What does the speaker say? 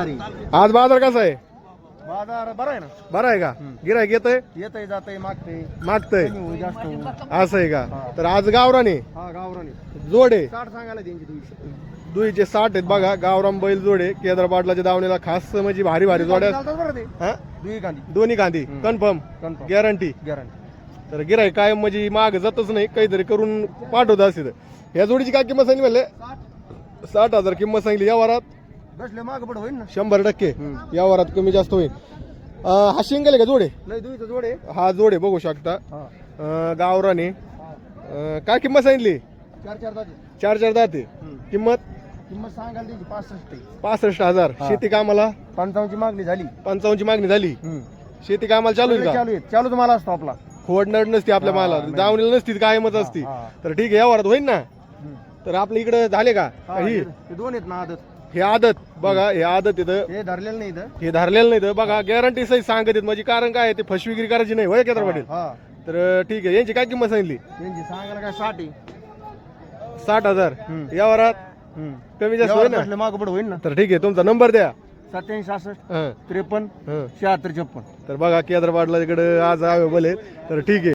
आज बाजार कसा आहे? बाजार बरा आहे ना. बरा आहे का? गिरायक जातय मागतय. मागतय. कमी होईल जास्त होईल. असं आहे का? तर आज गावराने? हा गावराने. जोडे? साठ सांगायला त्यांची दुईचे साठ आहेत बघा. गावराम बैल जोडे. केदार पाटलाच्या दावणीला खास म्हणजे भारी भारी जोड्या. चालतात बरं ते. हा? दुई गांधी. दोन्ही Gandhi. Confirm? Confirm. Guarantee guarantee तर गिराय काय म्हणजे माग जातच नाही. काहीतरी करून पाठवत असेल या जोडीची काय किंमत सांगली म्हणले? साठ. हजार किंमत सांगली या वरात. बसले माग पड होईल ना. शंभर टक्के. या वरात कमी जास्त होईल. अं, हा शिंगल आहे का जोडे? लय दुईचं जोडे. हा जोडे बघू शकता. हा. अं, गावराने. अं, काय किंमत सांगितली? चार चार चार दाते. किंमत? किंमत त्यांची पासष्ट आहे. पासष्ट हजार. हा. शेती कामाला? पंचावन्नची मागणी झाली. पंचावन्नची मागणी झाली. शेती कामाला चालू आहे का? चालू आहे चालू तुम्हाला असतो आपला. खोडनड नसती आपल्या हा, माला नाही. दावणीला नसती कायमच असती. हा. तर ठीक आहे या वरात होईल ना? तर आपल्या इकडे झाले का? हे दोन आहेत ना आदत. हे आदत बघा हे आदत इथं. हे धरलेलं नाही इथं. हे धरलेलं नाही बघा गॅरंटी सही सांगत आहेत. म्हणजे कारण काय आहे, ते फसविगिरी करायची नाही होय केदार पाटील? हा. तर ठीक आहे. यांची काय किंमत सांगितली? त्यांची सांगायला काय साठ हजार. हम्म. या वरात कमी जास्त होईल ना? माग पड होईल ना? तर ठीक आहे तुमचा नंबर द्या. सत्याऐंशी सहासष्ट हं, त्रेपन्न हं. शहात्तर छप्पन. तर बघा केदार पाटला इकडे आज अवेलेबल आहे तर ठीक आहे.